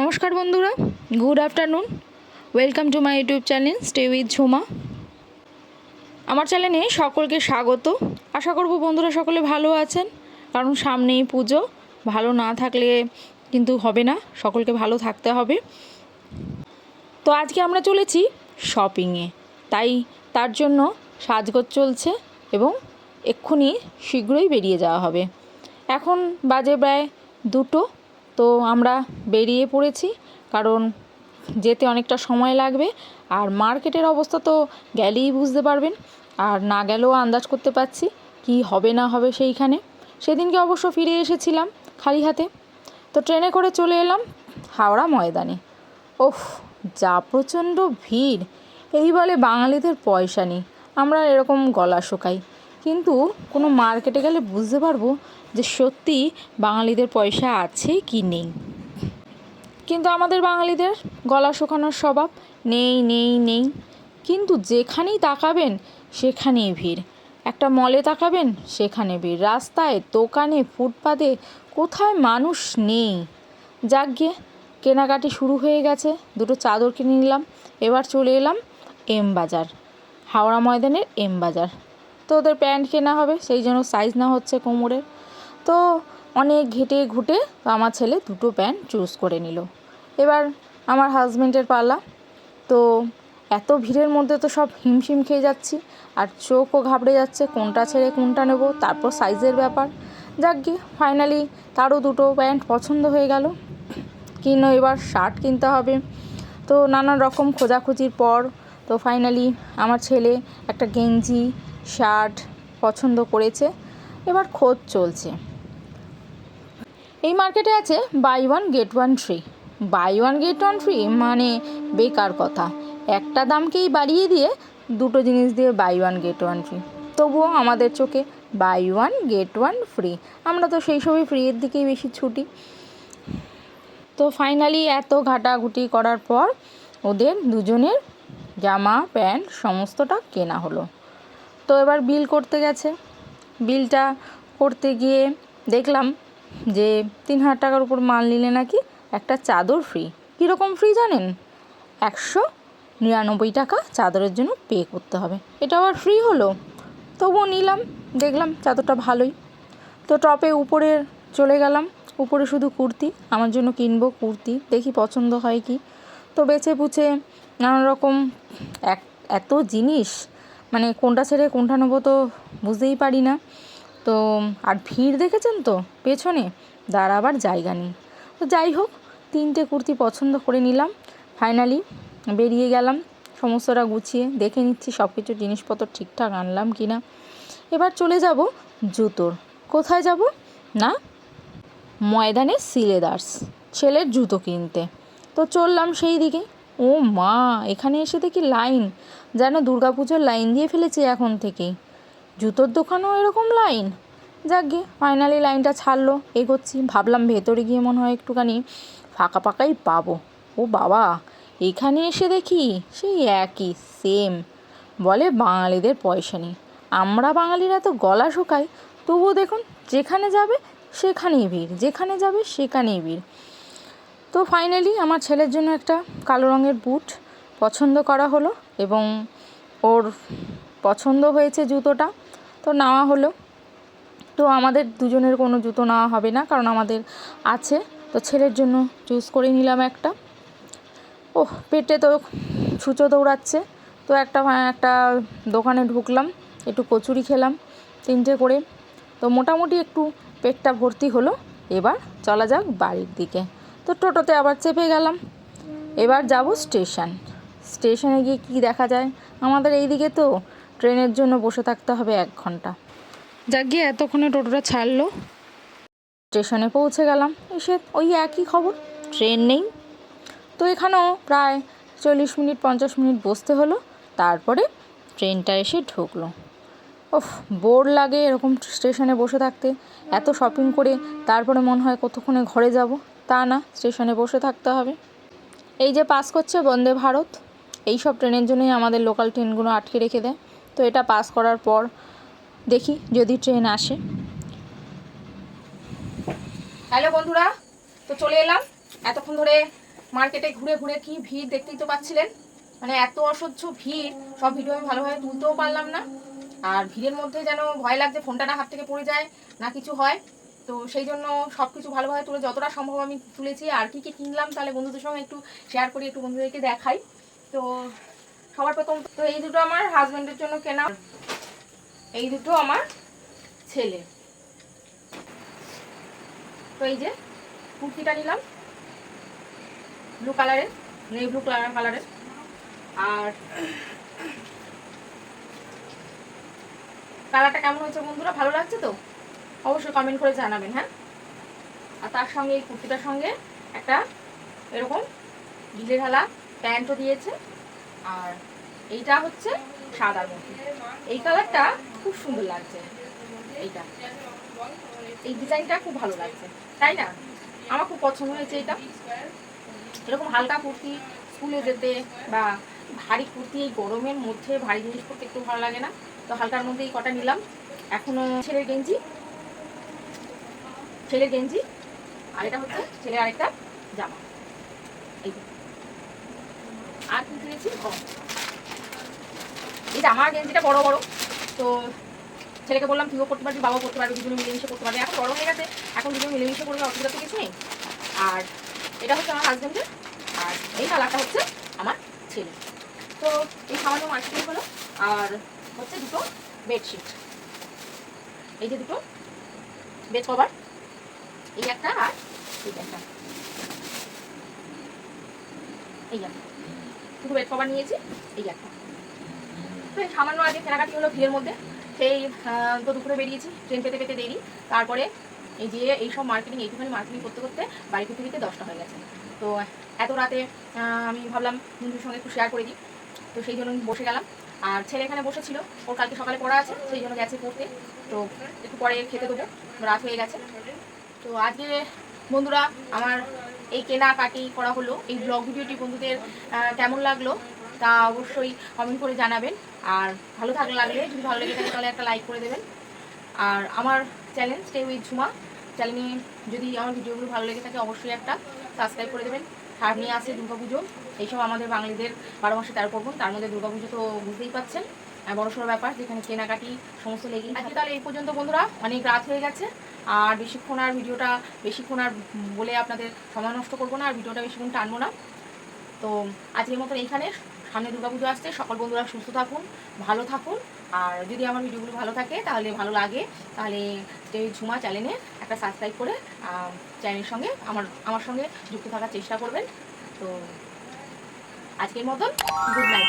নমস্কার বন্ধুরা good afternoon welcome to my YouTube channel stay with Jhuma আমার চ্যানেলে সকলকে স্বাগত। আশা করব বন্ধুরা সকলে ভালো আছেন, কারণ সামনেই পুজো, ভালো না থাকলে কিন্তু হবে না, সকলকে ভালো থাকতে হবে। তো আজকে আমরা চলেছি শপিংয়ে তাই তার জন্য সাজগোজ চলছে এবং এক্ষুনি শীঘ্রই বেরিয়ে যাওয়া হবে। এখন বাজে প্রায় দুটো তো আমরা বেরিয়ে পড়েছি, কারণ যেতে অনেকটা সময় লাগবে। আর মার্কেটের অবস্থা তো গেলেই বুঝতে পারবেন। আর না গেলেও আন্দাজ করতে পারছি কি হবে না হবে সেইখানে। সেদিনকে অবশ্য ফিরে এসেছিলাম খালি হাতে তো ট্রেনে করে চলে এলাম হাওড়া ময়দানে। ওফ, যা প্রচণ্ড ভিড়। এই বলে বাঙালিদের পয়সা নেই। আমরা এরকম গলা শোকাই। কিন্তু কোনো মার্কেটে গেলে বুঝতে পারব যে সত্যি বাঙালিদের পয়সা আছে কি নেই। কিন্তু আমাদের বাঙালিদের গলা শুকানোর স্বভাব নেই নেই নেই। কিন্তু যেখানেই তাকাবেন, সেখানেই ভিড়। একটা মলে তাকাবেন, সেখানে ভিড়। রাস্তায়, দোকানে, ফুটপাতে কোথায় মানুষ নেই? যাক গিয়ে কেনাকাটি শুরু হয়ে গেছে। দুটো চাদর কিনে নিলাম। এবার চলে এলাম এম বাজার, হাওড়া ময়দানের এম বাজার। তো ওদের প্যান্ট কেনা হবে, সেই জন্য সাইজ না হচ্ছে কোমরের তো অনেক ঘেটে ঘুটে আমার ছেলে দুটো প্যান্ট চুজ করে নিল। এবার আমার হাজব্যান্ডের পালা। তো এত ভিড়ের মধ্যে তো সব হিমশিম খেয়ে যাচ্ছি, আর চোখও ঘাবড়ে যাচ্ছে, কোনটা ছেড়ে কোনটা নেব, তারপর সাইজের ব্যাপার। যাক গিয়ে ফাইনালি তারও দুটো প্যান্ট পছন্দ হয়ে গেল। কিনো এবার শার্ট কিনতে হবে। তো নানান রকম খোঁজাখুঁজির পর তো ফাইনালি আমার ছেলে একটা গেঞ্জি শার্ট পছন্দ করেছে। এবার খোঁজ চলছে। এই মার্কেটে আছে buy one get one free buy one get one free মানে বেকার কথা। একটা দামকেই বাড়িয়ে দিয়ে দুটো জিনিস দিয়ে buy one get one free তবুও আমাদের চোখে buy one get one free আমরা তো সেই সবই ফ্রির দিকেই বেশি ছুটি। তো ফাইনালি এত ঘাটাঘুটি করার পর ওদের দুজনের জামা, প্যান্ট সমস্তটা কেনা হলো। তো এবার বিল করতে গেছে। বিলটা করতে গিয়ে দেখলাম যে তিন হাজার টাকার উপর মাল নিলে নাকি একটা চাদর ফ্রি কীরকম ফ্রি জানেন? একশো নিরানব্বই টাকা চাদরের জন্য পে করতে হবে। এটা আবার ফ্রি হলো। তবুও নিলাম, দেখলাম চাদরটা ভালোই। তো টপে উপরে চলে গেলাম। উপরে শুধু কুর্তি, আমার জন্য কিনবো কুর্তি, দেখি পছন্দ হয় কি। তো বেছে বুছে নানা রকম এক, এত জিনিস মানে কোনটা ছেড়ে কোনটা নেব তো বুঝতেই পারি না। তো, আর ভিড় দেখেছেন তো? পেছনে? দাঁড়াবার জায়গা নেই। তো যাই হোক, তিনটে কুর্তি পছন্দ করে নিলাম। ফাইনালি বেরিয়ে গেলাম। সমস্তটা গুছিয়ে দেখে নিচ্ছি সব কিছু জিনিসপত্র ঠিকঠাক আনলাম কি না এবার চলে যাব জুতোর। কোথায় যাব? না, ময়দানে সিলেদার্স, ছেলের জুতো কিনতে। তো চললাম সেই দিকে। ও মা, এখানে এসে দেখি লাইন। যেন দুর্গাপুজোর লাইন দিয়ে ফেলেছি এখন থেকেই। জুতোর দোকানও এরকম লাইন? যাক গে ফাইনালি লাইনটা ছাড়লো, এগোচ্ছি। ভাবলাম ভেতরে গিয়ে মনে হয় একটুখানি ফাঁকা ফাঁকাই পাবো। ও বাবা, এখানে এসে দেখি সেই একই সেম বলে বাঙালিদের পয়সা নেই। আমরা বাঙালিরা তো গলা শুকাই, তবুও দেখুন, যেখানে যাবে সেখানেই ভিড়, যেখানে যাবে সেখানেই ভিড়। তো ফাইনালি আমার ছেলের জন্য একটা কালো রঙের বুট পছন্দ করা হলো এবং ওর পছন্দ হয়েছে জুতোটা, তো নেওয়া হলো। তো আমাদের দুজনের কোনো জুতো নেওয়া হবে না কারণ আমাদের আছে, তো ছেলের জন্য চুজ করে নিলাম একটা। ও পেটে তো ছুঁচো দৌড়াচ্ছে, তো একটা একটা দোকানে ঢুকলাম, একটু কচুরি খেলাম তিনটে করে। তো মোটামুটি একটু পেটটা ভর্তি হলো, এবার চলা যাক বাড়ির দিকে। তো টোটোতে আবার চেপে গেলাম। এবার যাব স্টেশন। স্টেশনে গিয়ে কি দেখা যায়? আমাদের এই দিকে তো ট্রেনের জন্য বসে থাকতে হবে এক ঘণ্টা। যাক গিয়ে এতক্ষণে টোটোটা ছাড়লো। স্টেশনে পৌঁছে গেলাম। এসে ওই একই খবর, ট্রেন নেই। তো এখানেও প্রায় চল্লিশ মিনিট, পঞ্চাশ মিনিট বসতে হলো। তারপরে ট্রেনটা এসে ঢুকলো। ওফ বোর লাগে এরকম স্টেশনে বসে থাকতে। এত শপিং করে তারপরে মনে হয় কতক্ষণে ঘরে যাব। তা না, স্টেশনে বসে থাকতে হবে। এই যে পাস করছে বন্দে ভারত, এই সব ট্রেনের জন্যই আমাদের লোকাল ট্রেনগুলো আটকে রেখে দেয়। তো এটা পাস করার পর দেখি যদি ট্রেন আসে। হ্যালো বন্ধুরা, তো চলে এলাম। এতক্ষণ ধরে মার্কেটে ঘুরে ঘুরে কি ভিড় দেখতেই তো পাচ্ছিলেন। মানে এত অসহ্য ভিড়, সব ভিডিও আমি ভালোভাবে তুলতেও পারলাম না। আর ভিড়ের মধ্যে যেন ভয় লাগছে, ফোনটা না হাত থেকে পড়ে যায়, না কিছু হয়। তো সেই জন্য সব কিছু ভালোভাবে তুলে যতটা সম্ভব আমি তুলেছি। আর কি কি কিনলাম তাহলে বন্ধুদের সঙ্গে একটু শেয়ার করি, একটু বন্ধুদেরকে দেখাই। তো সবার প্রথম তো এই দুটো আমার হাজব্যান্ডের জন্য কেনা। এই দুটো আমার ছেলে। তো এই যে কুর্তিটা নিলাম। ব্লু কালারের নেই ব্লু কালার কালারের আর কালারটা কেমন হয়েছে বন্ধুরা, ভালো লাগছে তো? অবশ্যই কমেন্ট করে জানাবেন হ্যাঁ? আর তার সঙ্গে, এই কুর্তিটার সঙ্গে একটা এরকম ঢিলে ঢালা প্যান্টও দিয়েছে। আর এইটা হচ্ছে সাদার মধ্যে। এই কালারটা খুব সুন্দর লাগছে, এইটা। এই ডিজাইনটা খুব ভালো লাগছে, তাই না? আমার খুব পছন্দ হয়েছে এটা এরকম হালকা কুর্তি স্কুলে যেতে বা ভারী কুর্তি এই গরমের মধ্যে, ভারী জিনিস পরতে একটু ভালো লাগে না। তো হালকার মধ্যে এই কটা নিলাম। এখনও ছেলের গেঞ্জি ছেলের গেঞ্জি আর এটা হচ্ছে ছেলের আরেকটা জামা। এই আর কি কিনেছি এই জামা গেঞ্জিটা বড় বড়। তো ছেলেকে বললাম, তুইও করতে পারবি, বাবাও করতে পারবি, দুজনে মিলেমিশে করতে পারবি। এখন বড় হয়ে গেছে। এখন দুজনে মিলেমিশে করবে অসুবিধা তো কিছু নেই। আর এটা হচ্ছে আমার হাজব্যান্ডের আর এই কালারটা হচ্ছে আমার ছেলে। তো এই সামান্য মার্কেটিং হলো, আর হচ্ছে দুটো বেডশিট এই যে দুটো বেড কভার এই একটা আর এই একটা। এই একটা। দুটো বেড কভার নিয়েছি, এই একটা। তো সামান্য আগে কেনাকাটি হলো ভিড়ের মধ্যে। সেই তো দুপুরে বেরিয়েছি ট্রেন পেতে পেতে দেরি। তারপরে এই যে এই সব মার্কেটিং এইটুখানি মার্কেটিং করতে করতে বাড়ি ফিরতে ফিরতে দশটা হয়ে গেছে। তো এত রাতে আমি ভাবলাম বন্ধুর সঙ্গে একটু শেয়ার করে দিই। তো সেই জন্য বসে গেলাম। আর ছেলে এখানে বসেছিল, ওর কালকে সকালে পড়া আছে, সেই জন্য গেছে পড়তে। তো একটু পরে খেতে দেবো। রাত হয়ে গেছে। তো আজকে বন্ধুরা আমার এই কেনাকাটি করা হলো, এই ব্লগ ভিডিওটি বন্ধুদের কেমন লাগল তা অবশ্যই কমেন্ট করে জানাবেন। আর ভালো থাকলে লাগলে, যদি ভালো লেগে থাকে তাহলে একটা লাইক করে দেবেন। আর আমার চ্যানেল স্টে উইথ ঝুমা চ্যানেলে যদি আমার ভিডিওগুলো ভালো লেগে থাকে অবশ্যই একটা সাবস্ক্রাইব করে দেবেন। সামনে আসে দুর্গাপুজো, এইসব আমাদের বাঙালিদের বারো মাসে তেরো পার্বণ, তার মধ্যে দুর্গাপুজো তো বুঝতেই পাচ্ছেন। আর বড় সড়ো ব্যাপার, যেখানে কেনাকাটি সমস্ত লেগেই আজকে তাহলে এই পর্যন্ত বন্ধুরা, অনেক রাত হয়ে গেছে, আর বেশিক্ষণ আর ভিডিওটা, বেশিক্ষণ আর বলে আপনাদের সময় নষ্ট করব না, আর ভিডিওটা বেশিক্ষণ টানবো না। তো আজকের মতন এইখানে, সামনে দুর্গাপুজো আসছে, সকল বন্ধুরা সুস্থ থাকুন, ভালো থাকুন, আর যদি আমার ভিডিওগুলো ভালো থাকে, তাহলে ভালো লাগে, তাহলে ঝুমা চ্যানেলে একটা সাবস্ক্রাইব করে চ্যানেলের সঙ্গে আমার আমার সঙ্গে যুক্ত থাকার চেষ্টা করবেন। তো আজকের মতন গুড নাইট